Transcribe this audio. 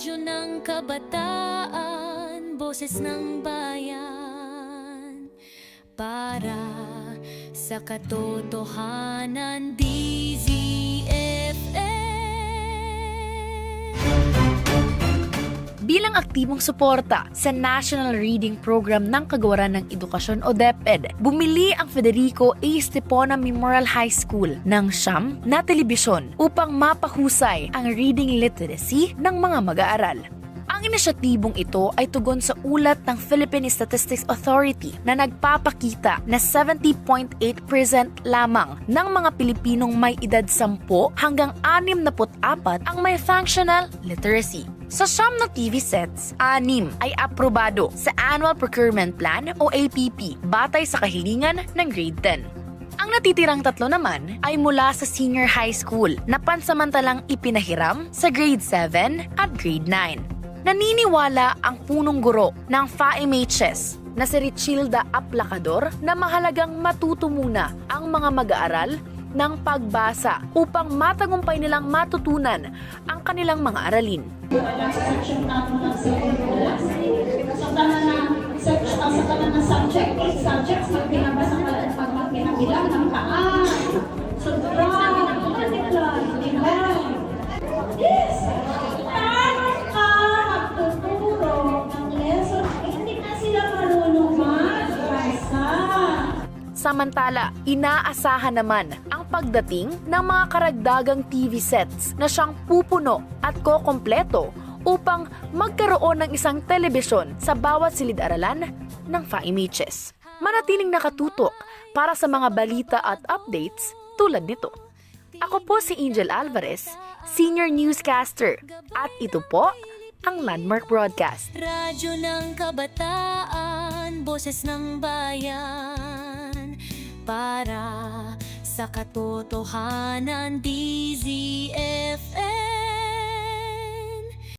Radyo ng Kabataan, Boses ng Bayan. Para sa katotohanan DZFM Bilang aktibong suporta sa National Reading Program ng Kagawaran ng Edukasyon o DepEd, bumili ang Federico A. Stepona Memorial High School ng siyam na telebisyon upang mapahusay ang reading literacy ng mga mag-aaral. Ang inisyatibong ito ay tugon sa ulat ng Philippine Statistics Authority na nagpapakita na 70.8% lamang ng mga Pilipinong may edad 10 hanggang 64 ang may functional literacy. Sa siyam na TV sets, anim ay aprobado sa Annual Procurement Plan o APP batay sa kahilingan ng grade 10. Ang natitirang tatlo naman ay mula sa senior high school na pansamantalang ipinahiram sa grade 7 at grade 9. Naniniwala ang punong guro ng FAMHS na si Richilda Aplacador na mahalagang matuto muna ang mga mag-aaral ng pagbasa upang matagumpay nilang matutunan ang kanilang mga aralin. sa section ng second class. Sa tanan na section, sa subject, subjects, Samantala, inaasahan naman ang pagdating ng mga karagdagang TV sets na siyang pupuno at kokompleto upang magkaroon ng isang telebisyon sa bawat silid-aralan ng FAIMHS. Manatiling nakatutok para sa mga balita at updates tulad nito. Ako po si Angel Alvarez, Senior Newscaster, at ito po ang Landmark Broadcast. Radyo ng Kabataan, Boses ng Bayan Para sa katotohanan DZFM